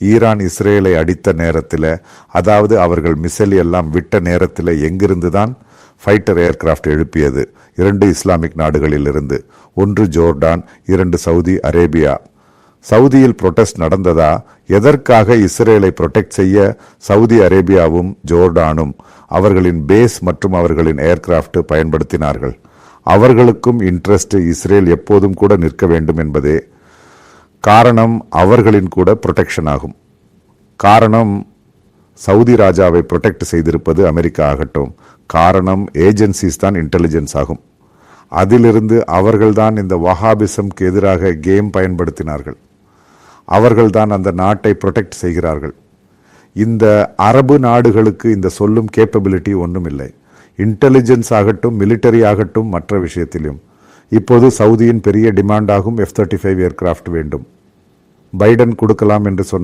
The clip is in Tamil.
ஈரான் இஸ்ரேலை அடித்த நேரத்தில் அதாவது அவர்கள் மிசைல் எல்லாம் விட்ட நேரத்தில் எங்கிருந்து தான் ஃபைட்டர் ஏர்கிராஃப்ட் எழுப்பியது? இரண்டு இஸ்லாமிக் நாடுகளிலிருந்து. ஒன்று ஜோர்டான் இரண்டு சவுதி அரேபியா. சவுதியில் புரொட்டஸ்ட் நடந்ததா? எதற்காக இஸ்ரேலை புரொடெக்ட் செய்ய சவுதி அரேபியாவும் ஜோர்டானும் அவர்களின் பேஸ் மற்றும் அவர்களின் ஏர்கிராஃப்ட் பயன்படுத்தினார்கள்? அவர்களுக்கும் இன்ட்ரெஸ்ட் இஸ்ரேல் எப்போதும் கூட நிற்க வேண்டும் என்பதே காரணம் அவர்களின் கூட ப்ரொடெக்ஷன் ஆகும். காரணம் சவுதி ராஜாவை ப்ரொடெக்ட் செய்திருப்பது அமெரிக்கா ஆகட்டும். காரணம் ஏஜென்சிஸ் தான் இன்டெலிஜென்ஸ் ஆகும். அதிலிருந்து அவர்கள்தான் இந்த வஹாபிசம்க்கு எதிராக கேம் பயன்படுத்தினார்கள். அவர்கள்தான் அந்த நாட்டை ப்ரொடெக்ட் செய்கிறார்கள். இந்த அரபு நாடுகளுக்கு இந்த சொல்லும் கேப்பபிலிட்டி ஒன்றும் இல்லை. இன்டெலிஜென்ஸ் ஆகட்டும் மிலிட்டரி ஆகட்டும் மற்ற விஷயத்திலும். இப்போது சவுதியின் பெரிய டிமாண்ட் ஆகும் எஃப் தேர்ட்டி ஃபைவ் ஏர்கிராஃப்ட் வேண்டும். பைடன் கொடுக்கலாம் என்று சொன்னார்.